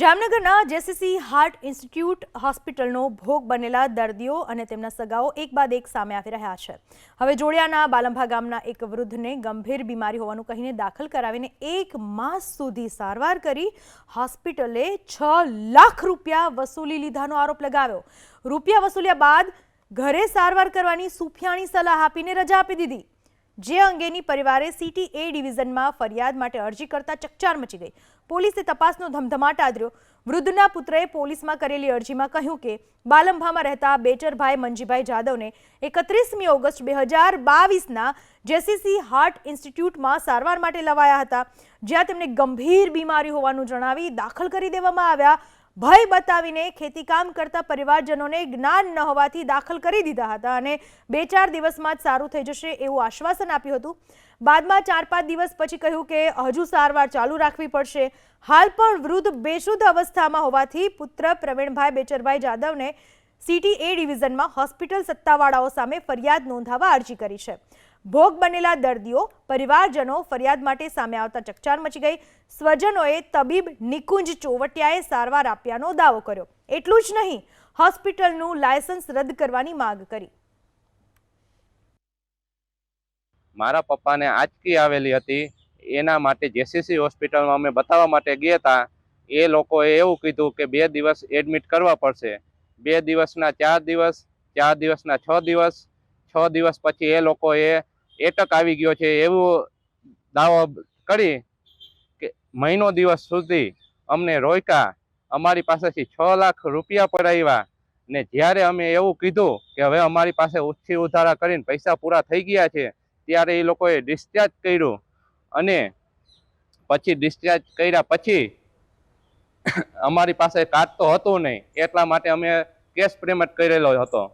જામનગરના JCC heart institute હોસ્પિટલનો ભોગ બનેલા દર્દીઓ અને તેમના સગાઓ એક બાદ એક સામે આવી રહ્યા છે. હવે જોડિયાના બાલંભા ગામના એક વૃદ્ધને ગંભીર બીમારી હોવાનું કહીને દાખલ કરાવીને એક માસ સુધી સારવાર કરી હોસ્પિટલે છ લાખ રૂપિયા વસૂલી લીધાનો આરોપ લગાવ્યો. રૂપિયા વસૂલ્યા બાદ ઘરે સારવાર કરવાની સુફિયાણી સલાહ આપીને રજા આપી દીધી. જે અંગેની પરિવારે સિટી એ ડિવિઝનમાં ફરિયાદ માટે અરજી કરતા ચકચાર મચી ગઈ. પોલીસે તપાસનો ધમધમાટ આદર્યો. વૃદ્ધના પુત્રએ પોલીસમાં કરેલી અરજીમાં કહ્યું કે, બાલંભામાં રહેતા બેચરભાઈ મંજીભાઈ જાદવને એકત્રીસમી ઓગસ્ટ બે હજાર બાવીસના જેસીસી હાર્ટ ઇન્સ્ટિટ્યૂટમાં સારવાર માટે લવાયા હતા. જ્યાં તેમને ગંભીર બીમારી હોવાનું જણાવી દાખલ કરી દેવામાં આવ્યા. ભય બતાવીને ખેતીકામ કરતા પરિવારજનોને જ્ઞાન ન હોવાથી દાખલ કરી દીધા હતા અને બે ચાર દિવસમાં જ સારું થઈ જશે એવું આશ્વાસન આપ્યું હતું. બાદમાં ચાર પાંચ દિવસ પછી કહ્યું કે હજુ સારવાર ચાલુ રાખવી પડશે. હાલ પણ વૃદ્ધ બેશુદ્ધ અવસ્થામાં હોવાથી પુત્ર પ્રવીણભાઈ બેચરભાઈ જાદવને સીટી એ ડિવિઝનમાં હોસ્પિટલ સત્તાવાળાઓ સામે ફરિયાદ નોંધાવવા અરજી કરી છે. ભોગ બનેલા દર્દીઓ, પરિવારજનો ફરિયાદ માટે સામે આવતા ચકચાર મચી ગઈ. સ્વજનોએ તબીબ નિકુંજ ચોવટિયાએ સારવાર આપ્યાનો દાવો કર્યો. એટલું જ નહીં, હોસ્પિટલનું લાયસન્સ રદ કરવાની માંગ કરી. મારા પપ્પાને આંચકી આવેલી હતી. એના માટે જેસીસી હોસ્પિટલમાં અમે બતાવવા માટે ગયા હતા. એ લોકોએ એવું કીધું કે બે દિવસ એડમિટ કરવા પડશે. બે દિવસના ચાર દિવસ, ચાર દિવસના છ દિવસ છ દિવસ પછી એ લોકોએ એટક આવી ગયો છે એવું દાવો કરી કે મહિનો દિવસ સુધી અમને રોક્યા. અમારી પાસેથી છ લાખ રૂપિયા પડાવ્યા ને જ્યારે અમે એવું કીધું કે હવે અમારી પાસે ઓછી ઉધારા કરીને પૈસા પૂરા થઈ ગયા છે, ત્યારે એ લોકોએ ડિસ્ચાર્જ કર્યું અને પછી ડિસ્ચાર્જ કર્યા પછી અમારી પાસે કાર્ડ તો હતું નહીં. એટલા માટે અમે કેશ પેમેન્ટ કરેલો હતો.